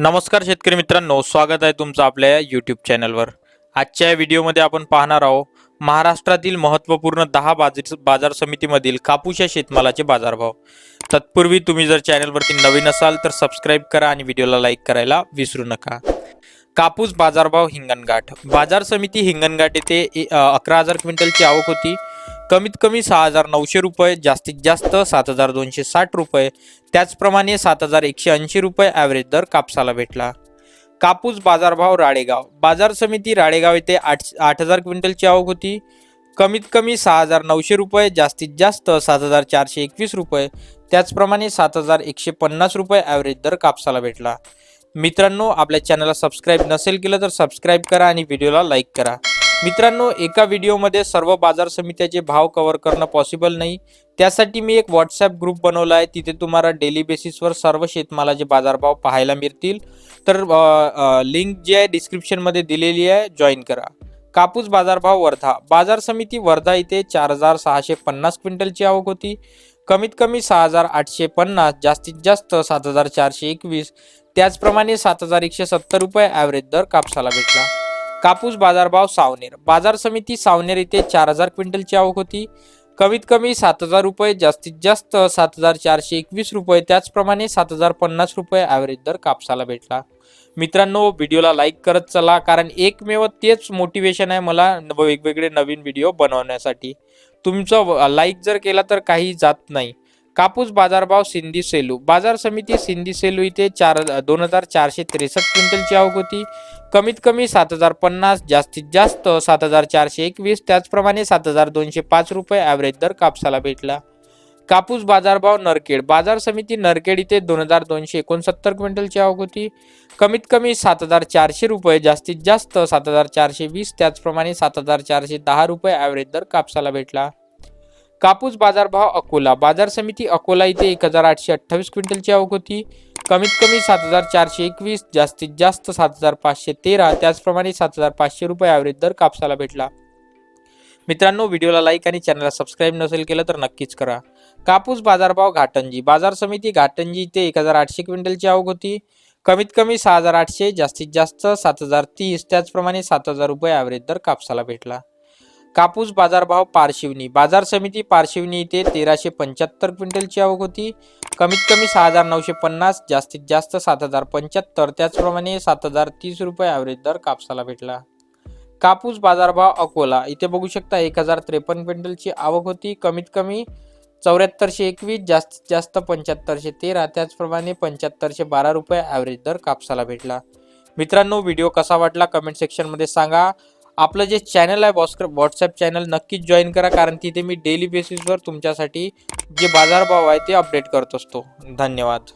नमस्कार शेतकरी मित्रांनो स्वागत आहे तुमचं आपल्या या यूट्यूब चॅनलवर आजच्या या व्हिडिओमध्ये आपण पाहणार आहोत महाराष्ट्रातील महत्त्वपूर्ण दहा बाजार बाजार समितीमधील कापूस या शेतमालाचे बाजारभाव. तत्पूर्वी तुम्ही जर चॅनलवरती नवीन असाल तर सबस्क्राईब करा आणि व्हिडिओला लाईक करायला विसरू नका. कापूस बाजारभाव हिंगणघाट. बाजार समिती हिंगणघाट येथे ए- अकरा हजार क्विंटलची आवक होती. कमीत कमी सहा हजार नऊशे रुपये जास्तीत जास्त सात हजार दोनशे साठ रुपये. त्याचप्रमाणे सात हजार एकशे ऐंशी रुपये ॲव्हरेज दर कापसाला भेटला. कापूस बाजारभाव राळेगाव. बाजार समिती राळेगाव येथे आठ आठ हजार क्विंटलची आवक होती. कमीत कमी सहा हजार नऊशे रुपये जास्तीत जास्त सात हजार चारशे एकवीस रुपये. त्याचप्रमाणे सात हजार एकशे पन्नास रुपये ॲव्हरेज दर कापसाला भेटला. मित्रांनो आपल्या चॅनलला सबस्क्राईब नसेल केलं तर सबस्क्राईब करा आणि व्हिडिओला लाईक करा. मित्रांनो एका व्हिडिओमध्ये सर्व बाजार समित्याचे भाव कव्हर करणं पॉसिबल नाही. त्यासाठी मी एक व्हॉट्सॲप ग्रुप बनवला आहे. तिथे तुम्हाला डेली बेसिसवर सर्व शेतमालाचे बाजारभाव पाहायला मिळतील. तर लिंक जी आहे डिस्क्रिप्शनमध्ये दिलेली आहे. जॉईन करा. कापूस बाजारभाव वर्धा. बाजार समिती वर्धा इथे चार हजार सहाशे पन्नास क्विंटलची आवक होती. कमीत कमी सहा हजार आठशे पन्नास जास्तीत जास्त सात हजार चारशे एकवीस. त्याचप्रमाणे सात हजार एकशे सत्तर रुपये ॲव्हरेज दर कापसाला भेटला. कापूस बाजारभाव सावनेर. बाजार समिती सावनेर येथे चार हजार क्विंटलची आवक होती. कमीत कमी सात हजार रुपये जास्तीत जास्त सात हजार चारशे एकवीस रुपये त्याचप्रमाणे सात हजार पन्नास रुपये ॲव्हरेज दर कापसाला भेटला. मित्रांनो व्हिडिओला लाईक करत चला कारण एकमेव तेच मोटिवेशन आहे मला न- वेगवेगळे नवीन व्हिडिओ बनवण्यासाठी. तुमचं लाईक जर केला तर काही जात नाही. कापूस बाजारभाव सिंधी सेलू. बाजार समिती सिंधी सेलू इथे चार दोन हजार चारशे त्रेसष्ट क्विंटलची आवक होती. कमीत कमी सात हजार पन्नास जास्तीत जास्त सात हजार चारशे एकवीस त्याचप्रमाणे सात हजार दोनशे पाच रुपये ॲव्हरेज दर कापसाला भेटला. कापूस बाजारभाव नरखेड. बाजार समिती नरखेड इथे दोन हजार दोनशे एकोणसत्तर क्विंटलची आवक होती. कमीत कमी सात हजार चारशे रुपये जास्तीत जास्त सात हजार चारशे वीस त्याचप्रमाणे सात हजार चारशे दहा रुपये ॲव्हरेज दर कापसाला भेटला. कापूस बाजारभाव अकोला. बाजार समिती अकोला इथे एक हजार आठशे अठ्ठावीस क्विंटलची आवक होती. कमीत कमी सात हजार चारशे एकवीस जास्तीत जास्त सात हजार पाचशे तेरा त्याचप्रमाणे सात हजार पाचशे रुपये ॲव्हरेज दर कापसाला भेटला. मित्रांनो व्हिडिओला लाईक आणि चॅनलला सबस्क्राईब नसेल केलं तर नक्कीच करा. कापूस बाजारभाव घाटंजी. बाजार समिती घाटंजी इथे एक हजार आठशे क्विंटलची आवक होती. कमीत कमी सहा हजार आठशे जास्तीत जास्त सात हजार तीस त्याचप्रमाणे सात हजार रुपये ॲव्हरेज दर कापसाला भेटला. कापूस बाजारभाव पारशिवनी. बाजार समिती पारशिवनी इथे तेराशे पंच्याहत्तर क्विंटलची आवक होती. कमीत कमी सहा हजार नऊशे पन्नास जास्तीत जास्त सात हजार पंच्याहत्तर त्याचप्रमाणे सात हजार तीस रुपये ॲव्हरेज दर कापसाला भेटला. कापूस बाजारभाव अकोला. इथे बघू शकता एक हजार त्रेपन्न क्विंटलची आवक होती. कमीत कमी चौऱ्याहत्तरशे एकवीस जास्तीत जास्त पंच्याहत्तरशे तेरा त्याचप्रमाणे पंच्याहत्तरशे बारा रुपये ॲव्हरेज दर कापसाला भेटला. मित्रांनो व्हिडिओ कसा वाटला कमेंट सेक्शनमध्ये सांगा. आपलं जे चॅनल आहे वॉस्क व्हॉट्सॲप चॅनल नक्कीच जॉईन करा कारण तिथे मी डेली बेसिसवर तुमच्यासाठी जे बाजारभाव आहे ते अपडेट करत असतो. धन्यवाद.